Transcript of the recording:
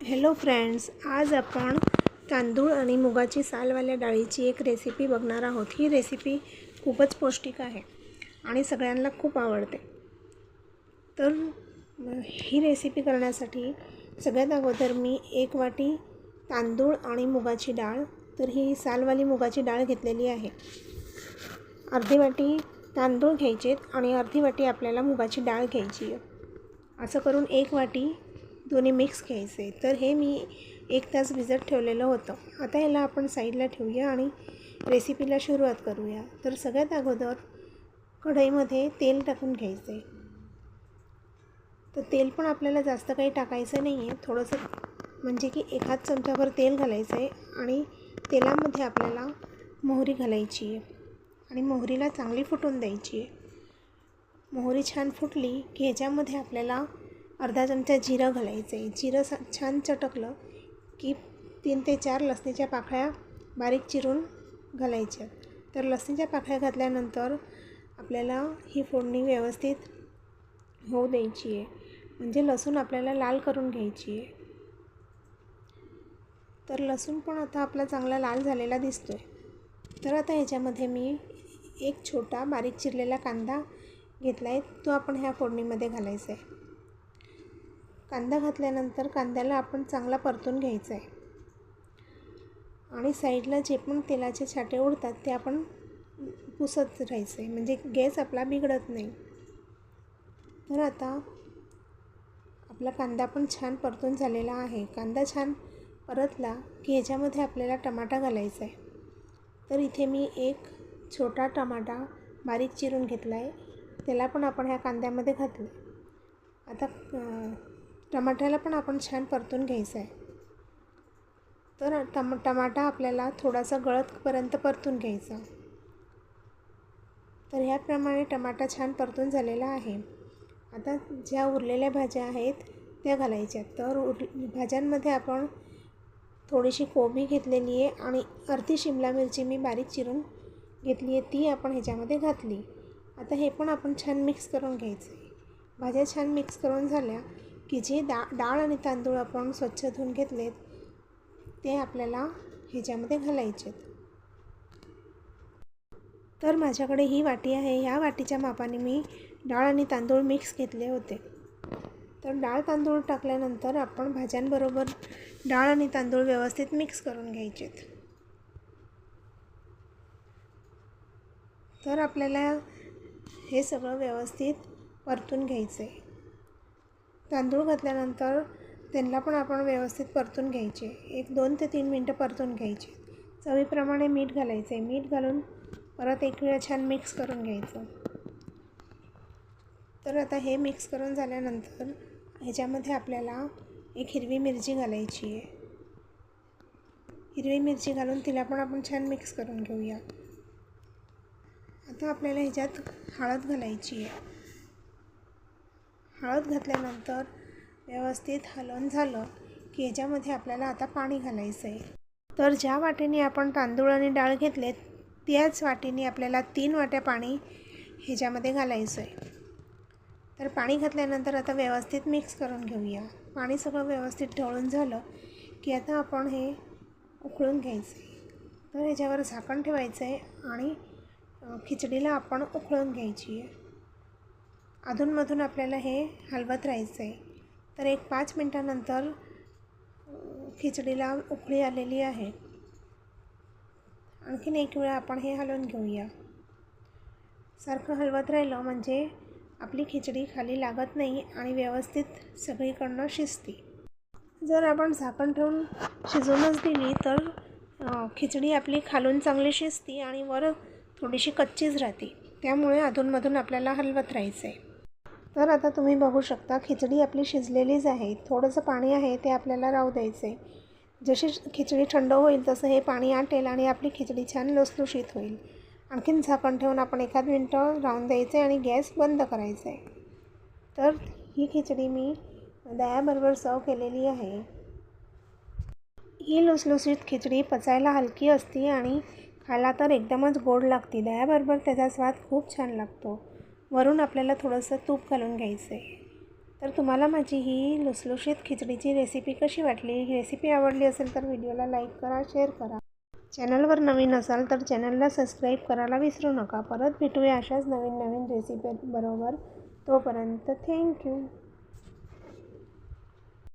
Hello friends आज आपण तांदूळ आणि मुगाची सालवाल्या डाळीची एक रेसिपी बघणार आहोत. ही रेसिपी खूपच पौष्टिक आहे आणि सगळ्यांना खूप आवडते. तर ही रेसिपी करण्यासाठी सगळ्यात अगोदर मी एक वाटी तांदूळ आणि मुगाची डाळ तर ही सालवाली मुगाची डाळ घेतलेली आहे. अर्धी वाटी तांदूळ घ्यायचेत आणि अर्धी वाटी आपल्याला मुगाची डाळ घ्यायची आहे. असं करून एक वाटी दोन्ही मिक्स घ्यायचे. तर हे मी एक तास भिजत ठेवलेलं होतं. आता याला आपण साईडला ठेवूया आणि रेसिपीला सुरुवात करूया. तर सगळ्यात अगोदर कढईमध्ये तेल टाकून घ्यायचे. तर तेल पण आपल्याला जास्त काही टाकायचं नाही आहे थोडंसं म्हणजे की एखाद चमचाभर तेल घालायचं आहे आणि तेलामध्ये आपल्याला मोहरी घालायची आहे. आणि मोहरीला चांगली फुटून द्यायची आहे. मोहरी छान फुटली की ह्याच्यामध्ये आपल्याला अर्धा चमचा जिरं घालायचं आहे. जिरं स छान चटकलं की तीन ते चार लसणीच्या पाकळ्या बारीक चिरून घालायच्या. तर लसणीच्या पाकळ्या घातल्यानंतर आपल्याला ही फोडणी व्यवस्थित होऊ द्यायची आहे. म्हणजे लसूण आपल्याला लाल करून घ्यायची आहे. तर लसूण पण आता आपला चांगला लाल झालेला दिसतो आहे तर आता ह्याच्यामध्ये मी एक छोटा बारीक चिरलेला कांदा घेतला आहे तो आपण ह्या फोडणीमध्ये घालायचा आहे. कांदा घातल्यानंतर कांद्याला आपण चांगला परतून घ्यायचा आहे. आणि साईडला जे पण तेलाचे छाटे उडतात ते आपण पुसत राहायचं आहे. म्हणजे गॅस आपला बिघडत नाही. तर आता आपला कांदा पण छान परतून झालेला आहे. कांदा छान परतला की ह्याच्यामध्ये आपल्याला टमाटा घालायचा आहे. तर इथे मी एक छोटा टमाटा बारीक चिरून घेतला आहे. त्याला पण आपण ह्या कांद्यामध्ये घातलं आता टमाट्याला पण आपण छान परतून घ्यायचं आहे. तर टम टमाटा आपल्याला थोडासा गळतपर्यंत परतून घ्यायचा. तर ह्याप्रमाणे टमाटा छान परतून झालेला आहे. आता ज्या उरलेल्या भाज्या आहेत त्या घालायच्या. तर उर भाज्यांमध्ये आपण थोडीशी कोबी घेतलेली आहे आणि अर्धी शिमला मिरची मी बारीक चिरून घेतली आहे ती आपण ह्याच्यामध्ये घातली. आता हे पण आपण छान मिक्स करून घ्यायचं आहे. भाज्या छान मिक्स करून झाल्या. की जे डा डाळ आणि तांदूळ आपण स्वच्छ धुवून घेतलेत ते आपल्याला ह्याच्यामध्ये घालायचे तर माझ्याकडे ही वाटी आहे. ह्या वाटीच्या मापाने मी डाळ आणि तांदूळ मिक्स घेतले होते. तर डाळ तांदूळ टाकल्यानंतर आपण भाज्यांबरोबर डाळ आणि तांदूळ व्यवस्थित मिक्स करून घ्यायचेत. तर आपल्याला हे सगळं व्यवस्थित परतून घ्यायचं आहे तांदूळ घातल्यानंतर त्यांना पण आपण व्यवस्थित परतून घ्यायचे. एक दोन ते तीन मिनटं परतून घ्यायचे. चवीप्रमाणे मीठ घालायचं. आहे मीठ घालून परत एक वेळा छान मिक्स करून घ्यायचं. तर आता हे मिक्स करून झाल्यानंतर ह्याच्यामध्ये आपल्याला एक हिरवी मिरची घालायची आहे. हिरवी मिरची घालून तिला पण आपण छान मिक्स करून घेऊया. आता आपल्याला ह्याच्यात हळद घालायची आहे. हळद घातल्यानंतर व्यवस्थित हलवून झालं की ह्याच्यामध्ये आपल्याला आता पाणी घालायचं आहे. तर ज्या वाटीने आपण तांदूळ आणि डाळ घेतले त्याच वाटीने आपल्याला तीन वाट्या पाणी ह्याच्यामध्ये घालायचं आहे. तर पाणी घातल्यानंतर आता व्यवस्थित मिक्स करून घेऊया. पाणी सगळं व्यवस्थित ढवळून झालं की आता आपण हे उकळून घ्यायचं आहे. तर ह्याच्यावर झाकण ठेवायचं आहे आणि खिचडीला आपण उकळून घ्यायची आहे. अधूनमधून आपल्याला हे हलवत राहायचं आहे तर एक पाच मिनटानंतर खिचडीला उकळी आलेली आहे. आणखीन एक वेळा आपण हे हलवून घेऊया. सारखं हलवत राहिलं म्हणजे आपली खिचडी खाली लागत नाही आणि व्यवस्थित सगळीकडनं शिजते. जर आपण झाकण ठेवून शिजवूनच दिली तर खिचडी आपली खालून चांगली शिजते आणि वर थोडीशी कच्चीच राहते. त्यामुळे अधूनमधून आपल्याला हलवत राहायचं आहे तर आता तुम्ही बघू शकता खिचडी आपली शिजलेलीच आहे. थोडंसं पाणी आहे ते आपल्याला राहू द्यायचं आहे जशी खिचडी थंड होईल तसं हे पाणी आटेल आणि आपली खिचडी छान लसलुशीत होईल. आणखीन झाकण ठेवून आपण एखाद मिनटं राहून द्यायचं आहे आणि गॅस बंद करायचा आहे तर ही खिचडी मी दह्याबरोबर सर्व केलेली आहे. ही लुसलुसीत खिचडी पचायला हलकी असते आणि खायला तर एकदमच गोड लागते. दह्याबरोबर त्याचा स्वाद खूप छान लागतो. वरून आपल्याला थोडंसं तूप घालून घ्यायचं आहे तर तुम्हाला माझी ही लुसलुशीत खिचडीची रेसिपी कशी वाटली? ही रेसिपी आवडली असेल तर व्हिडिओला लाईक करा शेअर करा. चॅनलवर नवीन असाल तर चॅनलला सबस्क्राईब करायला विसरू नका. परत भेटूया अशाच नवीन नवीन रेसिपी बरोबर. तोपर्यंत थँक्यू